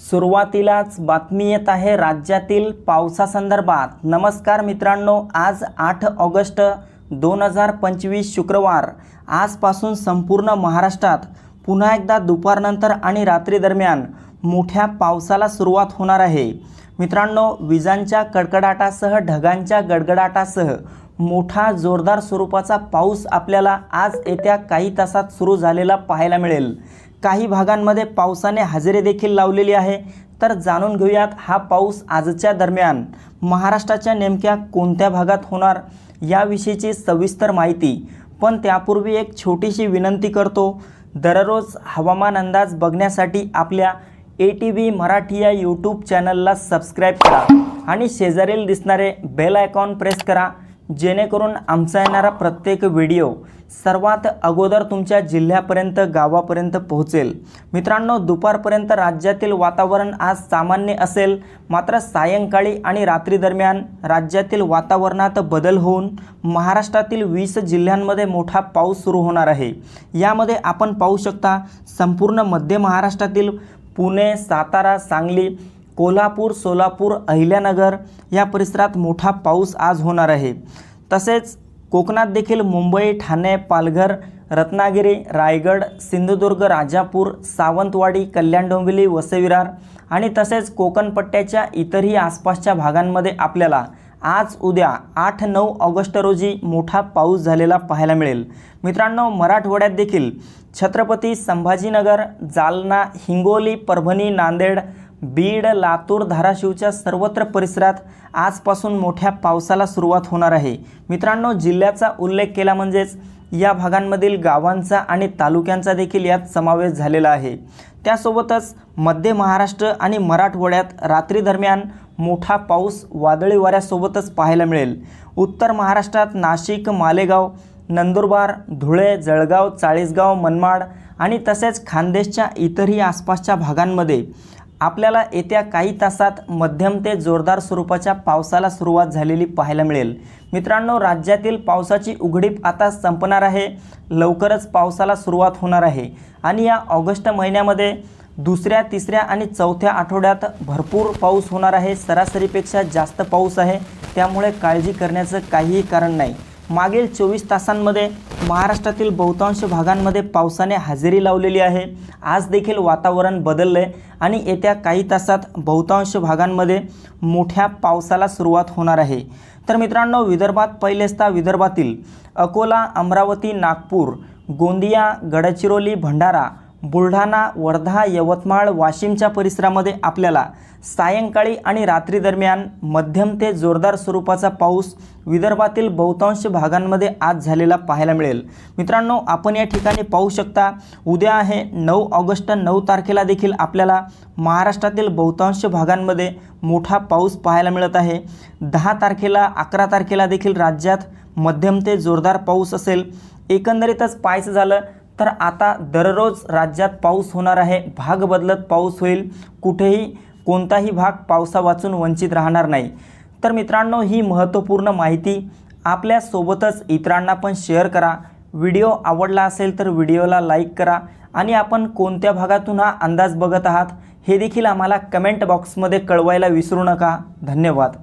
सुरुवातीलाच बातमी येत आहे राज्यातील पावसासंदर्भात. नमस्कार मित्रांनो आज आठ ऑगस्ट दोन हजार पंचवीस शुक्रवार. आजपासून संपूर्ण महाराष्ट्रात पुन्हा एकदा दुपारनंतर आणि रात्री दरम्यान मोठ्या पावसाला सुरुवात होणार आहे. मित्रांनो विजांच्या कडकडाटासह ढगांच्या गडगडाटासह मोठा जोरदार स्वरूपाचा पाऊस आपल्याला आज येत्या काही तासात सुरू झालेला पाहायला मिळेल. काही भागांमध्ये पावसाने हजेरी देखील लावलेली आहे. तर जाणून घेऊयात हा पाऊस आजच्या दरम्यान महाराष्ट्राच्या नेमक्या कोणत्या भागात होणार याविषयीची सविस्तर माहिती. पण त्यापूर्वी एक छोटीशी विनंती करतो दररोज हवामान अंदाज बघण्यासाठी आपल्या ए टी व्ही मराठी या यूट्यूब चॅनलला सबस्क्राईब करा आणि शेजारील दिसणारे बेल आयकॉन प्रेस करा जेणेकरून आमचा येणारा प्रत्येक व्हिडिओ सर्वात अगोदर तुमच्या जिल्ह्यापर्यंत गावापर्यंत पोहोचेल. मित्रांनो दुपारपर्यंत राज्यातील वातावरण आज सामान्य असेल. मात्र सायंकाळी आणि रात्री दरम्यान राज्यातील वातावरणात बदल होऊन महाराष्ट्रातील वीस जिल्ह्यांमध्ये मोठा पाऊस सुरू होणार आहे. यामध्ये आपण पाहू शकता संपूर्ण मध्य महाराष्ट्रातील पुणे सातारा सांगली कोल्हापूर सोलापूर अहिल्यानगर या परिसरात मोठा पाऊस आज होणार आहे. तसेच कोकणात देखील मुंबई ठाणे पालघर रत्नागिरी रायगड सिंधुदुर्ग राजापूर सावंतवाडी कल्याण डोंबिवली वसेविरार आणि तसेच कोकण पट्ट्याच्या इतरही आसपासच्या भागांमध्ये आपल्याला आज उद्या आठ नऊ ऑगस्ट रोजी मोठा पाऊस झालेला पाहायला मिळेल. मित्रांनो मराठवाड्यात देखील छत्रपती संभाजीनगर जालना हिंगोली परभणी नांदेड बीड लातूर धाराशिवच्या सर्वत्र परिसरात आजपासून मोठ्या पावसाला सुरुवात होणार आहे. मित्रांनो जिल्ह्याचा उल्लेख केला म्हणजेच या भागांमधील गावांचा आणि तालुक्यांचा देखील यात समावेश झालेला आहे. त्यासोबतच मध्य महाराष्ट्र आणि मराठवाड्यात रात्री दरम्यान मोठा पाऊस वादळी वाऱ्यासोबतच पाहायला मिळेल. उत्तर महाराष्ट्रात नाशिक मालेगाव नंदुरबार धुळे जळगाव चाळीसगाव मनमाड आणि तसेच खानदेशच्या इतरही आसपासच्या भागांमध्ये आपल्याला येत्या काही तासात मध्यम ते जोरदार स्वरूपाच्या पावसाला सुरुवात झालेली पाहायला मिळेल. मित्रांनो राज्यातील पावसाची उघडीप आता संपणार आहे. लवकरच पावसाला सुरुवात होणार आहे. आणि या ऑगस्ट महिन्यामध्ये दुसऱ्या तिसऱ्या आणि चौथ्या आठवड्यात भरपूर पाऊस होणार आहे. सरासरीपेक्षा जास्त पाऊस आहे. त्यामुळे काळजी करण्याचं काहीही कारण नाही. मागील चोवीस तासांमध्ये महाराष्ट्रातील बहुतांश भागांमध्ये पावसाने हजेरी लावलेली आहे. आज देखील वातावरण बदललं आहे आणि येत्या काही तासात बहुतांश भागांमध्ये मोठ्या पावसाला सुरुवात होणार आहे. तर मित्रांनो विदर्भात पहिलेचता विदर्भातील अकोला अमरावती नागपूर गोंदिया गडचिरोली भंडारा बुलढाणा वर्धा यवतमाळ वाशिमच्या परिसरामध्ये आपल्याला सायंकाळी आणि रात्री दरम्यान मध्यम ते जोरदार स्वरूपाचा पाऊस विदर्भातील बहुतांश भागांमध्ये आज झालेला पाहायला मिळेल. मित्रांनो आपण या ठिकाणी पाहू शकता उद्या आहे नऊ ऑगस्ट नऊ तारखेला देखील आपल्याला महाराष्ट्रातील बहुतांश भागांमध्ये मोठा पाऊस पाहायला मिळत आहे. दहा तारखेला अकरा तारखेला देखील राज्यात मध्यम ते जोरदार पाऊस असेल. एकंदरीतच पाहायचं झालं तर आता दररोज राज्यात पाऊस होणार आहे. भाग बदलत पाऊस होईल. कुठेही कोणताही भाग पावसा वाचून वंचित राहणार नाही. तर मित्रांनो ही महत्त्वपूर्ण माहिती आपल्यासोबतच इतरांना पण शेअर करा. व्हिडिओ आवडला असेल तर व्हिडिओला लाईक करा आणि आपण कोणत्या भागातून हा अंदाज बघत आहात हे देखील आम्हाला कमेंट बॉक्समध्ये कळवायला विसरू नका. धन्यवाद.